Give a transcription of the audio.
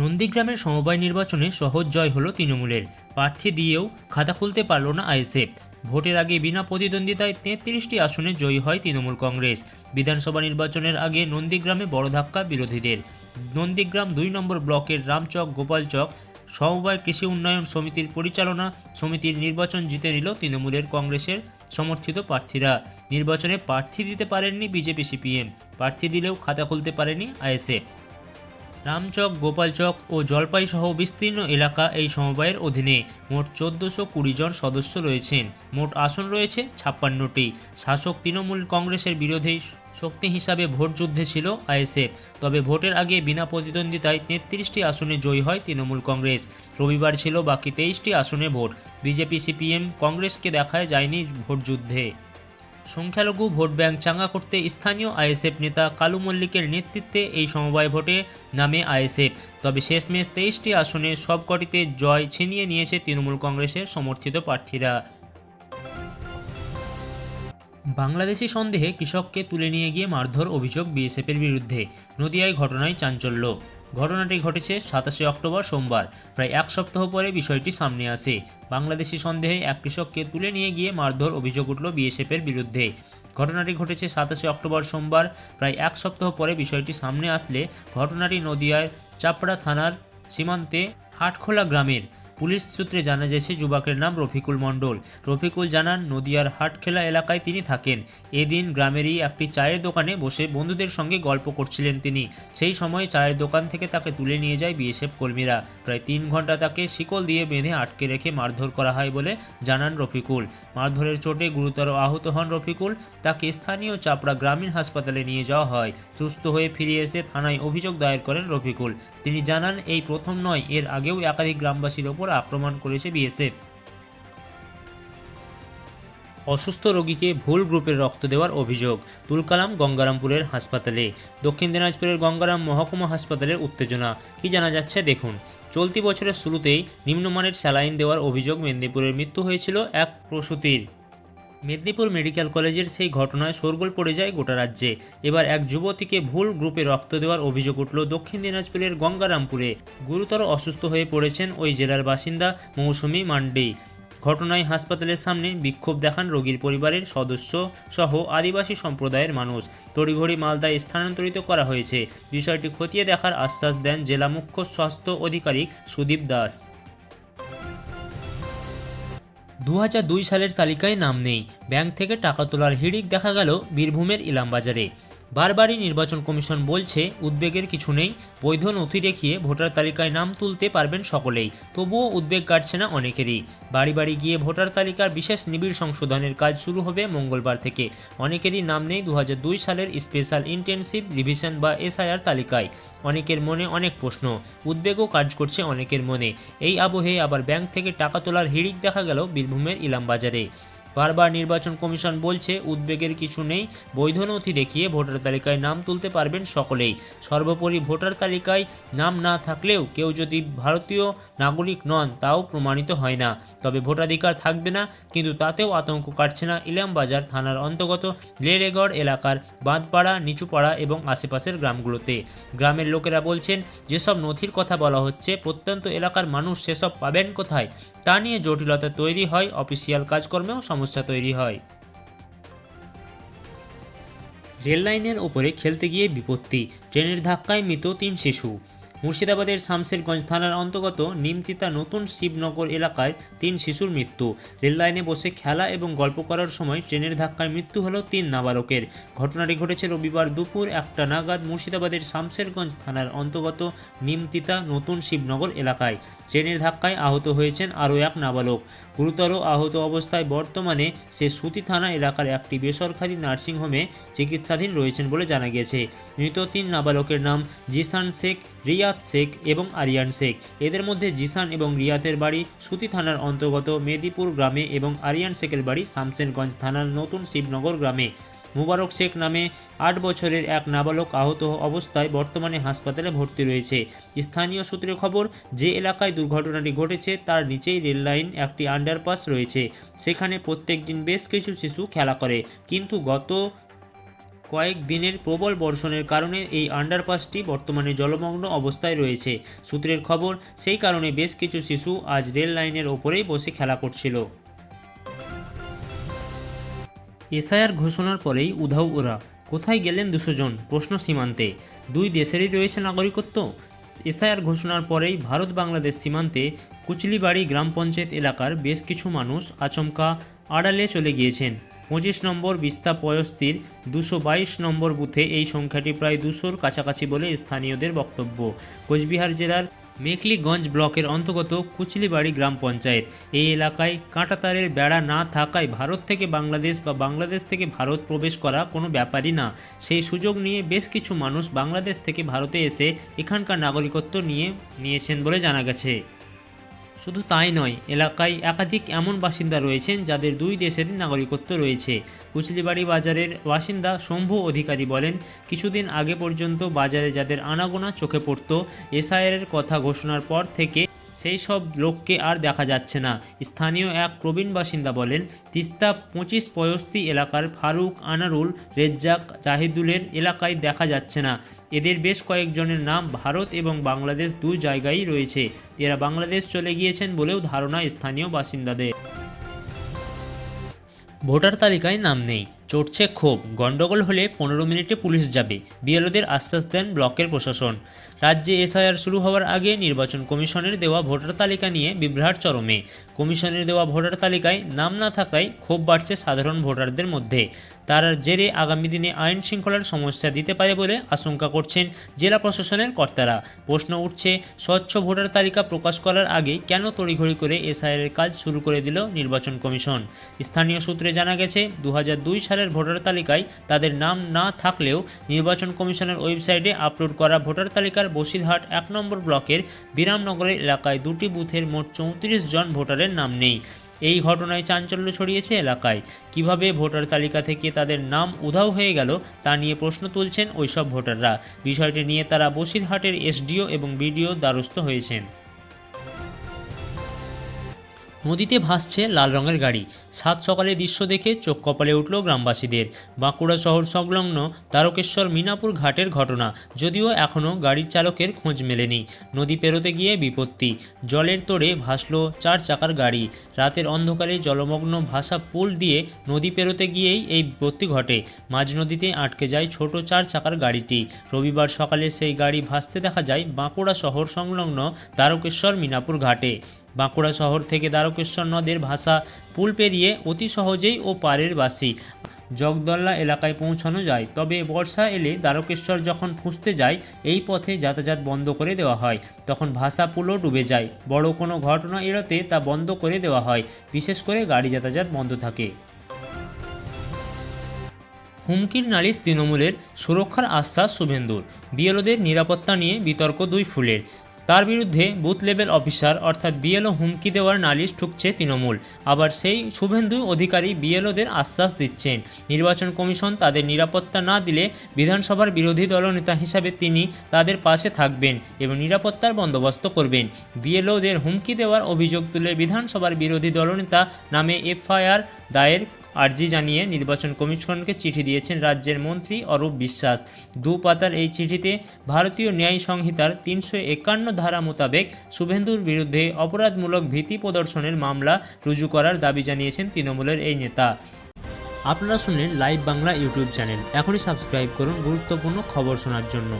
নন্দীগ্রামের সমবায় নির্বাচনে সহজ জয় হলো তৃণমূলের। প্রার্থী দিয়েও খাতা খুলতে পারল না আইএসএফ। ভোটের আগে বিনা প্রতিদ্বন্দ্বিতায় তেত্রিশটি আসনে জয়ী হয় তৃণমূল কংগ্রেস। বিধানসভা নির্বাচনের আগে নন্দীগ্রামে বড় ধাক্কা বিরোধীদের। নন্দীগ্রাম দুই নম্বর ব্লকের রামচক, গোপালচক সমবায় কৃষি উন্নয়ন সমিতির পরিচালনা সমিতির নির্বাচন জিতে নিল তৃণমূলের কংগ্রেসের সমর্থিত প্রার্থীরা। নির্বাচনে প্রার্থী দিতে পারেননি বিজেপি সিপিএম। প্রার্থী দিলেও খাতা খুলতে পারেনি আইএসএফ। রামচক, গোপালচক ও জলপাই সহ বিস্তীর্ণ এলাকা এই সমবায়ের অধীনে মোট চোদ্দোশো কুড়ি জন সদস্য রয়েছেন। মোট আসন রয়েছে ছাপ্পান্নটি। শাসক তৃণমূল কংগ্রেসের বিরোধী শক্তি হিসাবে ভোট যুদ্ধে ছিল আইএসএফ। তবে ভোটের আগে বিনা প্রতিদ্বন্দ্বিতায় তেত্রিশটি আসনে জয়ী হয় তৃণমূল কংগ্রেস। রবিবার ছিল বাকি তেইশটি আসনে ভোট। বিজেপি, সিপিএম কংগ্রেসকে দেখায় যায়নি ভোট যুদ্ধে। সংখ্যালঘু ভোট ব্যাংক চাঙ্গা করতে স্থানীয় আইএসএফ নেতা কালু মল্লিকের নেতৃত্বে এই সমবায় ভোটে নামে আইএসএফ। তবে শেষমেশ তেইশটি আসনে সবকটিতে জয় ছিনিয়ে নিয়েছে তৃণমূল কংগ্রেসের সমর্থিত প্রার্থীরা। বাংলাদেশি সন্দেহে কৃষককে তুলে নিয়ে গিয়ে মারধর অভিযোগ বিএসএফের বিরুদ্ধে, নদিয়ায় ঘটনায় চাঞ্চল্য। ঘটনাটি ঘটেছে সাতাশে অক্টোবর সোমবার। প্রায় এক সপ্তাহ পরে বিষয়টি সামনে আসে। বাংলাদেশি সন্দেহে এক কৃষককে তুলে নিয়ে গিয়ে মারধর অভিযোগ উঠল বিএসএফের বিরুদ্ধে। ঘটনাটি ঘটেছে সাতাশে অক্টোবর সোমবার। প্রায় এক সপ্তাহ পরে বিষয়টি সামনে আসলে ঘটনাটি নদিয়ার চাপড়া থানার সীমান্তে হাটখোলা গ্রামের পুলিশ সূত্রে জানা গেছে, যুবকের নাম রফিকুল মণ্ডল। রফিকুল জানান, নদিয়ার হাটখেলা এলাকায় তিনি থাকেন। এদিন গ্রামেরই একটি চায়ের দোকানে বসে বন্ধুদের সঙ্গে গল্প করছিলেন তিনি। সেই সময় চায়ের দোকান থেকে তাকে তুলে নিয়ে যায় বিএসএফ কর্মীরা। প্রায় তিন ঘণ্টা তাকে শিকল দিয়ে বেঁধে আটকে রেখে মারধর করা হয় বলে জানান রফিকুল। মারধরের চোটে গুরুতর আহত হন রফিকুল। তাকে স্থানীয় চাপড়া গ্রামীণ হাসপাতালে নিয়ে যাওয়া হয়। সুস্থ হয়ে ফিরে এসে থানায় অভিযোগ দায়ের করেন রফিকুল। তিনি জানান, এই প্রথম নয়, এর আগেও একাধিক গ্রামবাসীর ওপর আক্রমণ করেছে বিএসএফ। অসুস্থ রোগীকে ভুল গ্রুপের রক্ত দেওয়ার অভিযোগ, তুলকালাম গঙ্গারামপুরের হাসপাতালে। দক্ষিণ দিনাজপুরের গঙ্গারাম মহকুমা হাসপাতালের উত্তেজনা, কি জানা যাচ্ছে দেখুন। চলতি বছরের শুরুতেই নিম্নমানের স্যালাইন দেওয়ার অভিযোগ মেদিনীপুরের মৃত্যু হয়েছিল এক প্রসূতির। মেদিনীপুর মেডিকেল কলেজের সেই ঘটনায় শোরগোল পড়ে যায় গোটা রাজ্যে। এবার এক যুবতীকে ভুল গ্রুপে রক্ত দেওয়ার অভিযোগ উঠল দক্ষিণ দিনাজপুরের গঙ্গারামপুরে। গুরুতর অসুস্থ হয়ে পড়েছেন ওই জেলার বাসিন্দা মৌসুমী মান্ডি। ঘটনায় হাসপাতালের সামনে বিক্ষোভ দেখান রোগীর পরিবারের সদস্য সহ আদিবাসী সম্প্রদায়ের মানুষ। তড়িঘড়ি মালদায় স্থানান্তরিত করা হয়েছে। বিষয়টি খতিয়ে দেখার আশ্বাস দেন জেলা মুখ্য স্বাস্থ্য আধিকারিক সুদীপ দাস। দু সালের তালিকায় নাম নেই। ব্যাংক থেকে টাকা তোলার হিড়িক দেখা গেল বীরভূমের ইলামবাজারে। বারবারই নির্বাচন কমিশন বলছে, উদ্বেগের কিছু নেই, বৈধ নথি দেখিয়ে ভোটার তালিকায় নাম তুলতে পারবেন সকলেই, তবুও উদ্বেগ কাটছে না অনেকেরই। বাড়ি বাড়ি গিয়ে ভোটার তালিকার বিশেষ নিবিড় সংশোধনের কাজ শুরু হবে মঙ্গলবার থেকে। অনেকেরই নাম নেই দু হাজার দুই সালের স্পেশাল ইন্টেনসিভ রিভিশন বা এসআইআর তালিকায়। অনেকের মনে অনেক প্রশ্ন, উদ্বেগও কাজ করছে অনেকের মনে। এই আবহে আবার ব্যাংক থেকে টাকা তোলার হিড়িক দেখা গেল বীরভূমের ইলামবাজারে। বারবার নির্বাচন কমিশন বলছে, উদ্বেগের কিছু নেই। বৈধ নথি দেখিয়ে ভোটার তালিকায় নাম তুলতে পারবেন সকলেই। সর্বোপরি ভোটার তালিকায় নাম না থাকলেও কেউ যদি ভারতীয় নাগরিক নন, তাও প্রমাণিত হয় না। তবে ভোটাধিকার থাকবে না, কিন্তু তাতেও আতঙ্ক কাটছে না ইলামবাজার থানার অন্তর্গত লেরেগড় এলাকার বাঁধপাড়া, নিচুপাড়া এবং আশেপাশের গ্রামগুলোতে। গ্রামের লোকেরা বলছেন, যেসব নথির কথা বলা হচ্ছে, প্রত্যন্ত এলাকার মানুষ সেসব পাবেন কোথায়? তা নিয়ে জটিলতা তৈরি হয়, অফিসিয়াল কাজকর্মেও সমস্যা তৈরি হয়। রেল লাইনের ওপরে খেলতে গিয়ে বিপত্তি। ট্রেনের ধাক্কায় মৃত তিন শিশু। মুর্শিদাবাদের শামশেরগঞ্জ থানার অন্তর্গত নিমতিতা নতুন শিবনগর এলাকায় তিন শিশুর মৃত্যু। রেল লাইনে বসে খেলা এবং গল্প করার সময় ট্রেনের ধাক্কায় মৃত্যু হলো তিন নাবালকের। ঘটনাটি ঘটেছে রবিবার দুপুর একটা নাগাদ মুর্শিদাবাদের শামশেরগঞ্জ থানার অন্তর্গত নিমতিতা নতুন শিবনগর এলাকায়। ট্রেনের ধাক্কায় আহত হয়েছেন আরও এক নাবালক। গুরুতর আহত অবস্থায় বর্তমানে সে সুতি থানা এলাকার একটি বেসরকারি নার্সিংহোমে চিকিৎসাধীন রয়েছেন বলে জানা গেছে মৃত তিন নাবালকের নাম জিসান শেখ রিয়াদ শেখ এবং আরিয়ান শেখ। এদের মধ্যে জিসান এবং রিয়াতের বাড়ি সুতি থানার অন্তর্গত মেদিপুর গ্রামে এবং আরিয়ান শেখের বাড়ি শামসেনগঞ্জ থানার নতুন শিবনগর গ্রামে। মুবারক শেখ নামে আট বছরের এক নাবালক আহত অবস্থায় বর্তমানে হাসপাতালে ভর্তি রয়েছে। স্থানীয় সূত্রে খবর, যে এলাকায় দুর্ঘটনাটি ঘটেছে তার নিচেই রেল লাইন, একটি আন্ডারপাস রয়েছে। সেখানে প্রত্যেক দিন বেশ কিছু শিশু খেলা করে। কিন্তু গত কয়েক দিনের প্রবল বর্ষণের কারণে এই আন্ডারপাসটি বর্তমানে জলমগ্ন অবস্থায় রয়েছে। সূত্রের খবর, সেই কারণে বেশ কিছু শিশু আজ রেল লাইনের ওপরেই বসে খেলা করছিল। এসআইআর ঘোষণার পরেই উধাও ওরা। কোথায় গেলেন দুশো জন? প্রশ্ন সীমান্তে। দুই দেশেরই রয়েছে নাগরিকত্ব। এসআইআর ঘোষণার পরেই ভারত বাংলাদেশ সীমান্তে কুচলিবাড়ি গ্রাম পঞ্চায়েত এলাকার বেশ কিছু মানুষ আচমকা আড়ালে চলে গিয়েছেন। পঁচিশ নম্বর বিস্তা পয়স্তির দুশো বাইশ নম্বর বুথে এই সংখ্যাটি প্রায় দুশোর কাছাকাছি বলে স্থানীয়দের বক্তব্য। কোচবিহার জেলার মেখলিগঞ্জ ব্লকের অন্তর্গত কুচলিবাড়ি গ্রাম পঞ্চায়েত। এই এলাকায় কাঁটাতারের বেড়া না থাকায় ভারত থেকে বাংলাদেশ বা বাংলাদেশ থেকে ভারত প্রবেশ করা কোনো ব্যাপারই না। সেই সুযোগ নিয়ে বেশ কিছু মানুষ বাংলাদেশ থেকে ভারতে এসে এখানকার নাগরিকত্ব নিয়ে নিয়েছেন বলে জানা গেছে। শুধু তাই নয়, এলাকায় একাধিক এমন বাসিন্দা রয়েছেন যাদের দুই দেশের নাগরিকত্ব রয়েছে। কুচলিবাড়ি বাজারের বাসিন্দা শম্ভু অধিকারী বলেন, কিছুদিন আগে পর্যন্ত বাজারে যাদের আনাগোনা চোখে পড়ত, এসআইআরের কথা ঘোষণার পর থেকে সেই সব লোককে আর দেখা যাচ্ছে না। স্থানীয় এক প্রবীণ বাসিন্দা বলেন, তিস্তা পঁচিশ পয়স্তি এলাকার ফারুক আনারুল, রেজ্জাক জাহিদুলের এলাকায় দেখা যাচ্ছে না। এদের বেশ কয়েকজনের নাম ভারত এবং বাংলাদেশ দুই জায়গায় রয়েছে। এরা বাংলাদেশ চলে গিয়েছেন বলেও ধারণা স্থানীয় বাসিন্দাদের। ভোটার তালিকায় নাম নেই। চড়ছে ক্ষোভ। গন্ডগোল হলে পনেরো মিনিটে পুলিশ যাবে। বিএলওদের আশ্বাস দেন ব্লকের প্রশাসন। রাজ্যে এসআইআর শুরু হওয়ার আগে নির্বাচন কমিশনের দেওয়া ভোটার তালিকা নিয়ে বিভ্রাট চরমে। কমিশনের দেওয়া ভোটার তালিকায় নাম না থাকায় ক্ষোভ বাড়ছে সাধারণ ভোটারদের মধ্যে। তার জেরে আগামী দিনে আইন শৃঙ্খলার সমস্যা দিতে পারে বলে আশঙ্কা করছেন জেলা প্রশাসনের কর্তারা। প্রশ্ন উঠছে, স্বচ্ছ ভোটার তালিকা প্রকাশ করার আগে কেন তড়িঘড়ি করে এসআইআর কাজ শুরু করে দিল নির্বাচন কমিশন? স্থানীয় সূত্রে জানা গেছে দু হাজার দুই সালের ভোটার তালিকায় তাদের নাম না থাকলেও নির্বাচন কমিশনের ওয়েবসাইটে আপলোড করা ভোটার তালিকার বসিরহাট এক নম্বর ব্লকের বিরামনগরের এলাকায় দুটি বুথের মোট চৌত্রিশ জন ভোটারের নাম নেই। এই ঘটনায় চাঞ্চল্য ছড়িয়েছে এলাকায়। কীভাবে ভোটার তালিকা থেকে তাদের নাম উধাও হয়ে গেল, তা নিয়ে প্রশ্ন তুলছেন ওইসব ভোটাররা। বিষয়টি নিয়ে তারা বসিরহাটের এসডিও এবং বিডিও দ্বারস্থ হয়েছেন। নদীতে ভাসছে লাল রঙের গাড়ি। সাত সকালে দৃশ্য দেখে চোখ কপালে উঠল গ্রামবাসীদের। বাঁকুড়া শহর সংলগ্ন তারকেশ্বর মিনাপুর ঘাটের ঘটনা, যদিও এখনও গাড়ির চালকের খোঁজ মেলেনি। নদী পেরোতে গিয়ে বিপত্তি। জলের তোড়ে ভাসল চার চাকার গাড়ি। রাতের অন্ধকারে জলমগ্ন ভাসা পুল দিয়ে নদী পেরোতে গিয়েই এই বিপত্তি ঘটে। মাঝ নদীতে আটকে যায় ছোট চার চাকার গাড়িটি। রবিবার সকালে সেই গাড়ি ভাসতে দেখা যায় বাঁকুড়া শহর সংলগ্ন তারকেশ্বর মিনাপুর ঘাটে। বাঁকুড়া শহর থেকে দ্বারকেশ্বর নদের ভাষা পুল পেরিয়ে অতি সহজেই ও পারের বাসি। জগদল্লা এলাকায় পৌঁছানো যায়, তবে বর্ষা এলে দ্বারকেশ্বর যখন ফুঁসতে যায়, এই পথে যাতায়াত বন্ধ করে দেওয়া হয়। তখন ভাষা পুলও ডুবে যায়। বড় কোনো ঘটনা এড়াতে তা বন্ধ করে দেওয়া হয়। বিশেষ করে গাড়ি যাতায়াত বন্ধ থাকে। হুমকির নালিশ তৃণমূলের। সুরক্ষার আশ্বাস শুভেন্দুর। বিএলওদের নিরাপত্তা নিয়ে বিতর্ক দুই ফুলের। তার বিরুদ্ধে বুথ লেভেল অফিসার অর্থাৎ বিএলও হুমকি দেওয়ার নালিশ ঠুকছে তৃণমূল। আবার সেই শুভেন্দু অধিকারী বিএলওদের আশ্বাস দিচ্ছেন। নির্বাচন কমিশন তাদের নিরাপত্তা না দিলে বিধানসভার বিরোধী দলনেতা হিসাবে তিনি তাদের পাশে থাকবেন এবং নিরাপত্তার বন্দোবস্ত করবেন। বিএলওদের হুমকি দেওয়ার অভিযোগ তুলে বিধানসভার বিরোধী দলনেতা নামে এফআইআর দায়ের আর্জি জানিয়ে নির্বাচন কমিশনকে চিঠি দিয়েছেন রাজ্যের মন্ত্রী অরূপ বিশ্বাস। দু পাতার এই চিঠিতে ভারতীয় ন্যায় সংহিতার তিনশো একান্ন ধারা মোতাবেক শুভেন্দুর বিরুদ্ধে অপরাধমূলক ভীতি প্রদর্শনের মামলা রুজু করার দাবি জানিয়েছেন তৃণমূলের এই নেতা। আপনারা শুনলেন লাইভ বাংলা ইউটিউব চ্যানেল। এখনই সাবস্ক্রাইব করুন গুরুত্বপূর্ণ খবর শোনার জন্য।